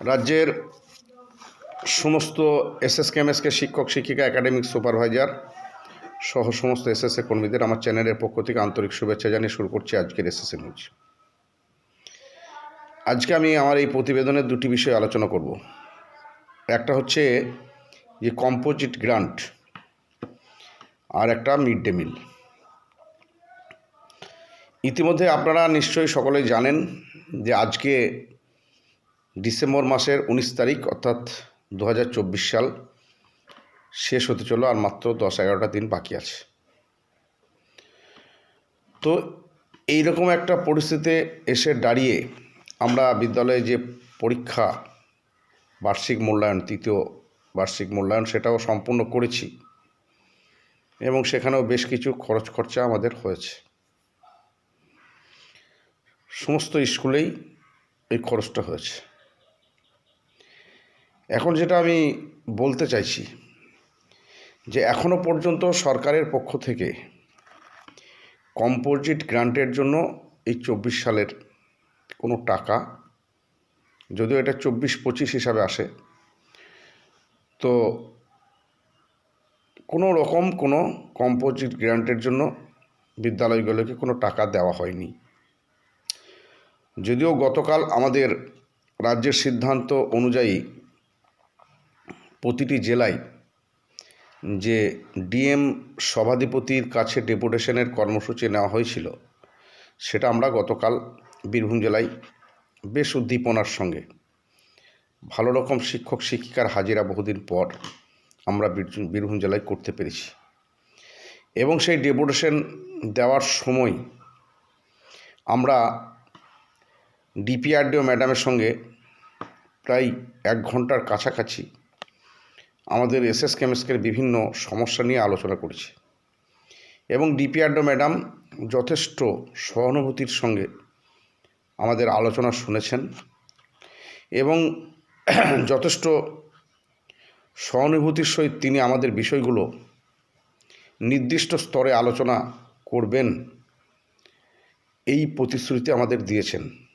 রাজ্যের সমস্ত এসএস কেমএসকে শিক্ষক, শিক্ষিকা একাডেমিক সুপারভাইজার সহ সমস্ত এসএসএ কর্মীদের আমার চ্যানেলের পক্ষ থেকে আন্তরিক শুভেচ্ছা জানিয়ে শুরু করছি আজকের এসএসএ নিউজ। আজকে আমি আমার এই প্রতিবেদনের দুটি বিষয় আলোচনা করব। একটা হচ্ছে যে কম্পোজিট গ্রান্ট আর একটা মিড ডে মিল ইতিমধ্যে আপনারা নিশ্চয়ই সকলেই জানেন যে আজকে ডিসেম্বর মাসের উনিশ তারিখ, অর্থাৎ দু হাজার চব্বিশ সাল শেষ হতে চলো আর মাত্র দশ এগারোটা দিন বাকি আছে। তো এইরকম একটা পরিস্থিতিতে এসে দাঁড়িয়ে আমরা বিদ্যালয়ে যে পরীক্ষা, বার্ষিক মূল্যায়ন, তৃতীয় বার্ষিক মূল্যায়ন, সেটাও সম্পূর্ণ করেছি এবং সেখানেও বেশ কিছু খরচ খরচা আমাদের হয়েছে। সমস্ত স্কুলেই এই খরচটা হয়েছে। এখন যেটা আমি বলতে চাইছি, যে এখনও পর্যন্ত সরকারের পক্ষ থেকে কম্পোজিট গ্রান্টের জন্য এই চব্বিশ সালের কোনো টাকা, যদিও এটা চব্বিশ পঁচিশ হিসাবে আসে, তো কোনো রকম কোনো কম্পোজিট গ্রান্টের জন্য বিদ্যালয়গুলোকে কোনো টাকা দেওয়া হয়নি। যদিও গতকাল আমাদের রাজ্যের সিদ্ধান্ত অনুযায়ী প্রতিটি জেলায় যে ডিএম সভাধিপতির কাছে ডেপুটেশনের কর্মসূচি নেওয়া হয়েছিল, সেটা আমরা গতকাল বীরভূম জেলায় বেশ উদ্দীপনার সঙ্গে, ভালো রকম শিক্ষক শিক্ষিকার হাজিরা বহুদিন পর আমরা বীরভূম জেলায় করতে পেরেছি। এবং সেই ডেপুটেশন দেওয়ার সময় আমরা ডিপিআরডিও ম্যাডামের সঙ্গে প্রায় এক ঘণ্টার কাছাকাছি আমাদের এস এস কেমিস্কের বিভিন্ন সমস্যা নিয়ে আলোচনা করেছি। এবং ডিপিআরডো ম্যাডাম যথেষ্ট সহানুভূতির সঙ্গে আমাদের আলোচনা শুনেছেন এবং যথেষ্ট সহানুভূতির সহিত তিনি আমাদের বিষয়গুলো নির্দিষ্ট স্তরে আলোচনা করবেন, এই প্রতিশ্রুতি আমাদের দিয়েছেন।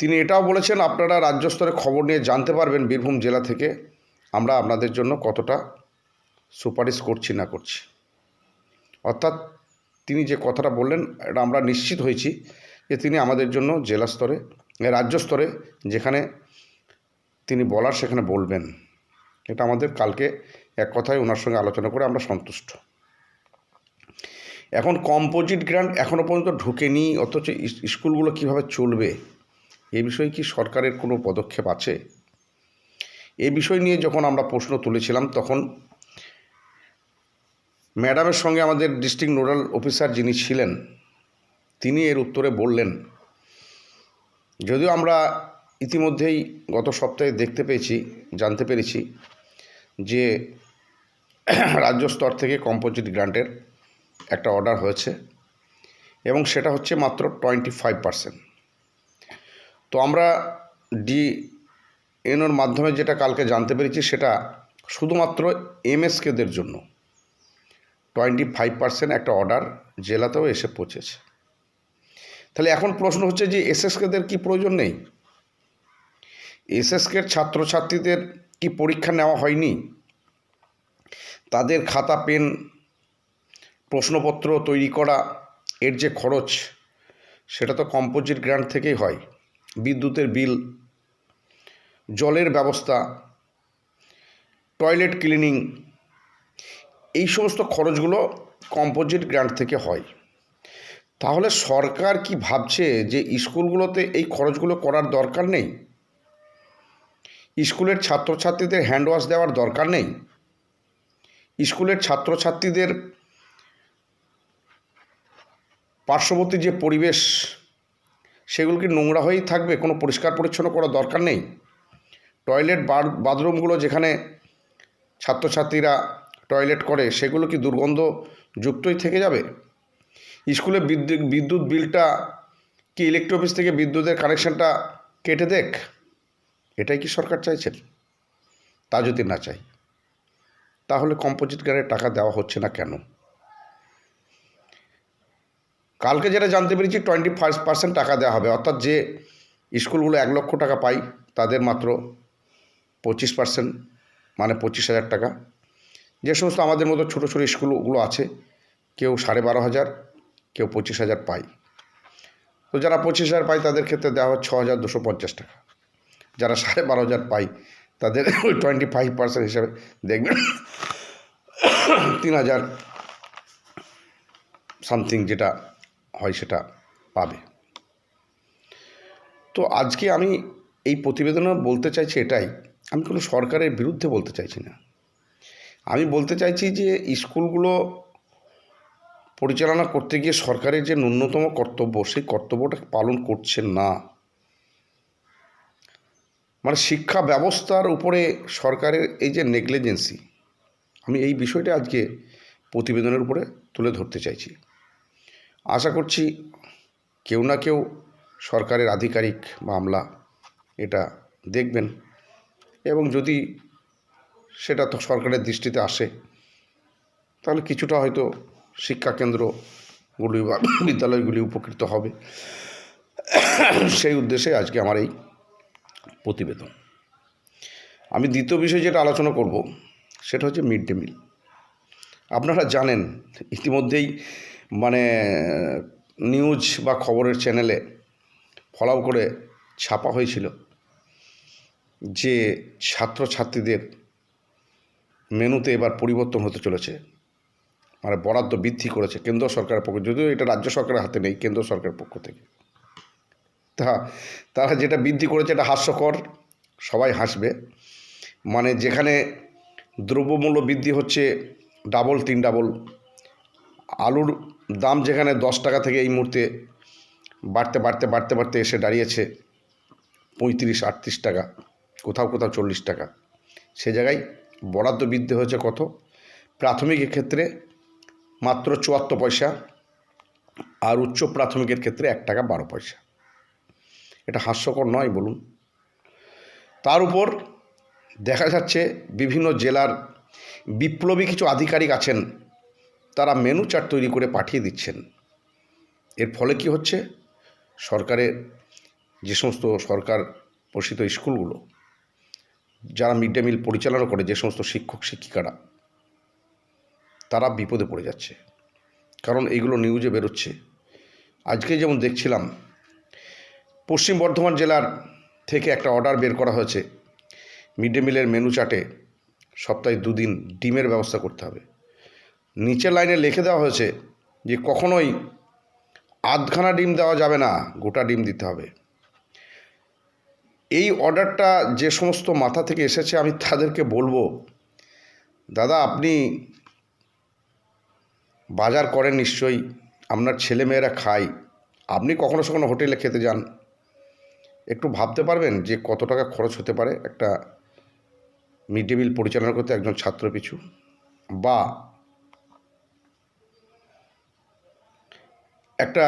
তিনি এটাও বলেছেন, আপনারা রাজ্য স্তরে খবর নিয়ে জানতে পারবেন বীরভূম জেলা থেকে আমরা আপনাদের জন্য কতটা সুপারিশ করছি না করছি। অর্থাৎ তিনি যে কথাটা বললেন, এটা আমরা নিশ্চিত হয়েছি যে তিনি আমাদের জন্য জেলা স্তরে, রাজ্য স্তরে যেখানে তিনি বলার সেখানে বলবেন। এটা আমাদের কালকে এক কথায় ওনার সঙ্গে আলোচনা করে আমরা সন্তুষ্ট। এখন কম্পোজিট গ্রান্ট এখনও পর্যন্ত ঢুকেনি, অথচ স্কুলগুলো কীভাবে চলবে? এ বিষয়ে কি সরকারের কোনো পদক্ষেপ আছে? এ বিষয় নিয়ে যখন আমরা প্রশ্ন তুলেছিলাম, তখন ম্যাডামের সঙ্গে আমাদের ডিস্ট্রিক্ট নোডাল অফিসার যিনি ছিলেন, তিনি এর উত্তরে বললেন, যদিও আমরা ইতিমধ্যেই গত সপ্তাহে দেখতে পেয়েছি, জানতে পেরেছি যে রাজ্য স্তর থেকে কম্পোজিট গ্রান্টের একটা অর্ডার হয়েছে এবং সেটা হচ্ছে মাত্র টোয়েন্টি ফাইভ পার্সেন্ট তো আমরা ডি এনওর মাধ্যমে যেটা কালকে জানতে পেরেছি সেটা শুধুমাত্র এমএসকেদের জন্য। টোয়েন্টি ফাইভ পার্সেন্ট একটা অর্ডার জেলাতেও এসে পৌঁছেছে। তাহলে এখন প্রশ্ন হচ্ছে যে এসএসকেদের কি প্রয়োজন নেই? এসএসকের ছাত্রছাত্রীদের কি পরীক্ষা নেওয়া হয়নি? তাদের খাতা, পেন, প্রশ্নপত্র তৈরি করা, এর যে খরচ, সেটা তো কম্পোজিট গ্রান্ট থেকেই হয়। বিদ্যুতের বিল, জলের ব্যবস্থা, টয়লেট ক্লিনিং, এই সমস্ত খরচগুলো কম্পোজিট গ্রান্ট থেকে হয়। তাহলে সরকার কি ভাবছে যে স্কুলগুলোতে এই খরচগুলো করার দরকার নেই? স্কুলের ছাত্রছাত্রীদের হ্যান্ড ওয়াশ দেওয়ার দরকার নেই? স্কুলের ছাত্রছাত্রীদের পার্শ্ববর্তী যে পরিবেশ সেগুলো কি নোংরা হয়েই থাকবে? কোনো পরিষ্কার পরিচ্ছন্ন করার দরকার নেই? টয়লেট বাথরুমগুলো যেখানে ছাত্রছাত্রীরা টয়লেট করে, সেগুলো কি দুর্গন্ধ যুক্তই থেকে যাবে? স্কুলে বিদ্যুৎ বিদ্যুৎ বিলটা কি ইলেকট্রিক অফিস থেকে বিদ্যুতের কানেকশনটা কেটে দেখ? এটাই কি সরকার চাইছেন তা যদি না চাই তাহলে কম্পোজিট গাড়ির টাকা দেওয়া হচ্ছে না কেন? কালকে যেটা জানতে পেরেছি টোয়েন্টি ফাইভ পার্সেন্ট টাকা দেওয়া হবে, অর্থাৎ যে স্কুলগুলো এক লক্ষ টাকা পায়, তাদের মাত্র পঁচিশ পার্সেন্ট মানে পঁচিশ হাজার টাকা। যে সমস্ত আমাদের মতো ছোটো ছোটো স্কুলগুলো আছে, কেউ সাড়ে বারো হাজার, কেউ পঁচিশ হাজার পায়। তো যারা পঁচিশ হাজার পায়, তাদের ক্ষেত্রে দেওয়া হয় ছ হাজার দুশো পঞ্চাশ টাকা। যারা সাড়ে বারো হাজার পায়, তাদের ওই টোয়েন্টি ফাইভ পার্সেন্ট হিসাবে দেখবেন তিন হাজার সামথিং যেটা হয় সেটা পাবে। তো আজকে আমি এই প্রতিবেদনে বলতে চাইছি এটাই, আমি কোনো সরকারের বিরুদ্ধে বলতে চাইছি না। আমি বলতে চাইছি যে স্কুলগুলো পরিচালনা করতে গিয়ে সরকারের যে ন্যূনতম কর্তব্য, সেই কর্তব্যটা পালন করছে না। মানে শিক্ষা ব্যবস্থার উপরে সরকারের এই যে নেগলিজেন্সি, আমি এই বিষয়টা আজকে প্রতিবেদনের উপরে তুলে ধরতে চাইছি। আশা করছি কেউ না কেউ সরকারের আধিকারিক বা আমলা এটা দেখবেন এবং যদি সেটা তো সরকারের দৃষ্টিতে আসে, তাহলে কিছুটা হয়তো শিক্ষা কেন্দ্রগুলি বা বিদ্যালয়গুলি উপকৃত হবে। সেই উদ্দেশ্যে আজকে আমার এই প্রতিবেদন। আমি দ্বিতীয় বিষয়ে যেটা আলোচনা করব, সেটা হচ্ছে মিড ডে মিল। আপনারা জানেন, ইতিমধ্যেই মানে নিউজ বা খবরের চ্যানেলে ফলাও করে ছাপা হয়েছিল যে ছাত্রছাত্রীদের মেনুতে এবার পরিবর্তন হতে চলেছে। মানে বরাদ্দ বৃদ্ধি করেছে কেন্দ্র সরকারের পক্ষ যদিও এটা রাজ্য সরকারের হাতে নেই, কেন্দ্র সরকারের পক্ষ থেকে। তা, তারা যেটা বৃদ্ধি করেছে এটা হাস্যকর, সবাই হাসবে। মানে যেখানে দ্রব্যমূল্য বৃদ্ধি হচ্ছে ডাবল তিন ডাবল আলুর দাম যেখানে দশ টাকা থেকে এই মুহূর্তে বাড়তে বাড়তে বাড়তে বাড়তে এসে দাঁড়িয়েছে পঁয়ত্রিশ, আটত্রিশ টাকা, কোথাও কোথাও চল্লিশ টাকা। সে জায়গায় বরাদ্দ বৃদ্ধি হয়েছে কত? প্রাথমিকের ক্ষেত্রে মাত্র চুয়াত্তর পয়সা আর উচ্চ প্রাথমিকের ক্ষেত্রে এক টাকা বারো পয়সা। এটা হাস্যকর নয় বলুন। তার উপর দেখা যাচ্ছে বিভিন্ন জেলার বিপ্লবী কিছু আধিকারিক আছেন তারা মেনু চার্ট তৈরি করে পাঠিয়ে দিচ্ছেন। এর ফলে কি হচ্ছে? সরকারের যে সমস্ত সরকার পোষিত স্কুলগুলো, যারা মিড ডে মিল পরিচালনা করে যে সমস্ত শিক্ষক, শিক্ষিকারা, তারা বিপদে পড়ে যাচ্ছে। কারণ এইগুলো নিউজে বেরোচ্ছে। আজকে যেমন দেখছিলাম, পশ্চিম বর্ধমান জেলার থেকে একটা অর্ডার বের করা হয়েছে। মিড ডে মিলের মেনু চার্টে সপ্তাহে দুদিন ডিমের ব্যবস্থা করতে হবে। নিচের লাইনে লিখে দেওয়া হয়েছে যে কখনোই আধখানা ডিম দেওয়া যাবে না, গোটা ডিম দিতে হবে। এই অর্ডারটা যে সমস্ত মাথা থেকে এসেছে, আমি তাদেরকে বলব, দাদা আপনি বাজার করেন নিশ্চয়ই, আপনার ছেলেমেয়েরা খায়। আপনি কখনো সখনো হোটেলে খেতে যান। একটু ভাবতে পারবেন যে কত টাকা খরচ হতে পারে একটা মিড ডে মিল পরিচালনা করতে একজন ছাত্র পিছু বা একটা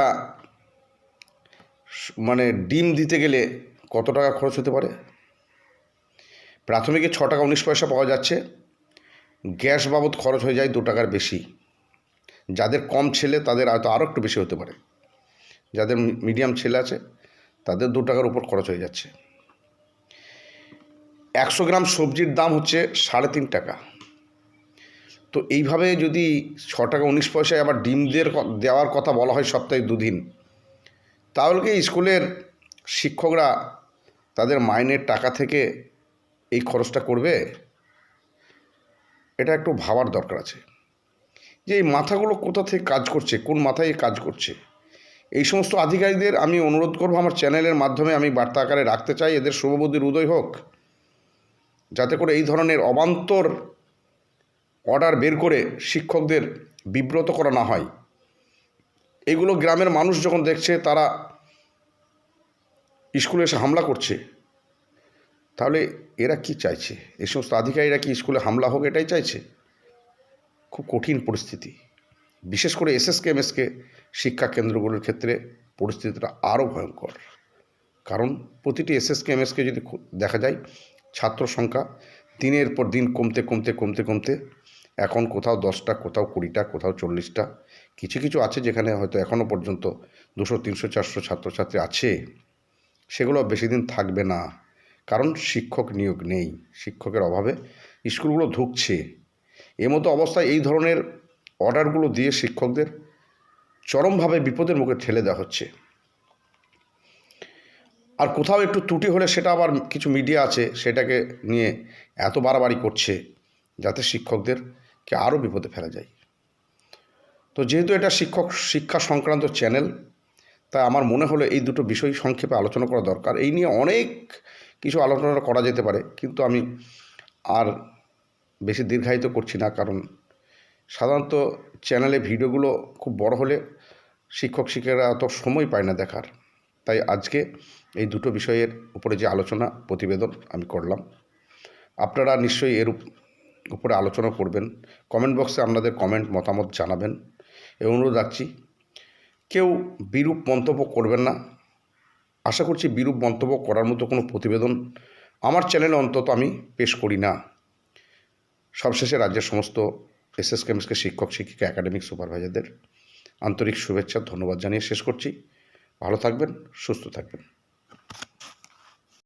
মানে ডিম দিতে গেলে কত টাকা খরচ হতে পারে? প্রাথমিকে ছ টাকা উনিশ পয়সা পাওয়া যাচ্ছে। গ্যাস বাবদ খরচ হয়ে যায় দু টাকার বেশি। যাদের কম ছেলে, তাদের হয়তো আরও একটু বেশি হতে পারে। যাদের মিডিয়াম ছেলে আছে, তাদের দু টাকার উপর খরচ হয়ে যাচ্ছে। একশো গ্রাম সবজির দাম হচ্ছে সাড়ে তিন টাকা। তো এইভাবে যদি ছ টাকা উনিশ পয়সায় আবার ডিম দেওয়ার কথা বলা হয় সপ্তাহে দুদিন, তাহলে কি স্কুলের শিক্ষকরা তাদের মাইনের টাকা থেকে এই খরচটা করবে? এটা একটু ভাবার দরকার আছে। যে এই মাথাগুলো কোথা থেকে কাজ করছে, কোন মাথায় কাজ করছে? এই সমস্ত আধিকারিকদের আমি অনুরোধ করব আমার চ্যানেলের মাধ্যমে আমি বার্তা আকারে রাখতে চাই, এদের শুভবুদ্ধির উদয় হোক, যাতে করে এই ধরনের অবান্তর অর্ডার বের করে শিক্ষকদের বিব্রত করা না হয়। এগুলো গ্রামের মানুষ যখন দেখছে, তারা স্কুলে এসে হামলা করছে। তাহলে এরা কি চাইছে? এই সমস্ত আধিকারিকরা কি স্কুলে হামলা হোক এটাই চাইছে? খুব কঠিন পরিস্থিতি। বিশেষ করে এসএসকে, এমএসকে শিক্ষা কেন্দ্রগুলোর ক্ষেত্রে পরিস্থিতিটা আরও ভয়ঙ্কর। কারণ প্রতিটি এসএসকে, এমএসকে যদি দেখা যায়, ছাত্র সংখ্যা দিনের পর দিন কমতে কমতে কমতে কমতে এখন কোথাও দশটা, কোথাও কুড়িটা, কোথাও চল্লিশটা, কিছু কিছু আছে যেখানে হয়তো এখনও পর্যন্ত দুশো, তিনশো, চারশো ছাত্রছাত্রী আছে। সেগুলো বেশি দিন থাকবে না, কারণ শিক্ষক নিয়োগ নেই, শিক্ষকের অভাবে স্কুলগুলো ধুকছে। এ মতো অবস্থায় এই ধরনের অর্ডারগুলো দিয়ে শিক্ষকদের চরমভাবে বিপদের মুখে ঠেলে দেওয়া হচ্ছে। আর কোথাও একটু ত্রুটি হলে সেটা আবার কিছু মিডিয়া আছে, সেটাকে নিয়ে এত বাড়াবাড়ি করছে, যাতে শিক্ষকদেরকে আরও বিপদে ফেলা যায়। তো যেহেতু এটা শিক্ষক শিক্ষা সংক্রান্ত চ্যানেল তাই আমার মনে হলো এই দুটো বিষয় সংক্ষেপে আলোচনা করা দরকার। এই নিয়ে অনেক কিছু আলোচনা করা যেতে পারে, কিন্তু আমি আর বেশি দীর্ঘায়িত করছি না, কারণ সাধারণত চ্যানেলে ভিডিওগুলো খুব বড় হলে শিক্ষক শিক্ষিকারা অত সময় পায় না দেখার। তাই আজকে এই দুটো বিষয়ের উপরে যে আলোচনা প্রতিবেদন আমি করলাম, আপনারা নিশ্চয়ই এর উপ- উপরে আলোচনা করবেন। কমেন্ট বক্সে আপনাদের কমেন্ট মতামত জানাবেন। এই অনুরোধ রাখছি, কেউ বিরূপ মন্তব্য করবেন না। আশা করছি বিরূপ মন্তব্য করার মতো কোনো প্রতিবেদন আমার চ্যানেলে অন্তত আমি পেশ করি না। সবশেষে রাজ্যের সমস্ত এসএস কেমিস্টকে শিক্ষক, শিক্ষিকা একাডেমিক সুপারভাইজারদের আন্তরিক শুভেচ্ছা, ধন্যবাদ জানিয়ে শেষ করছি। ভালো থাকবেন, সুস্থ থাকবেন।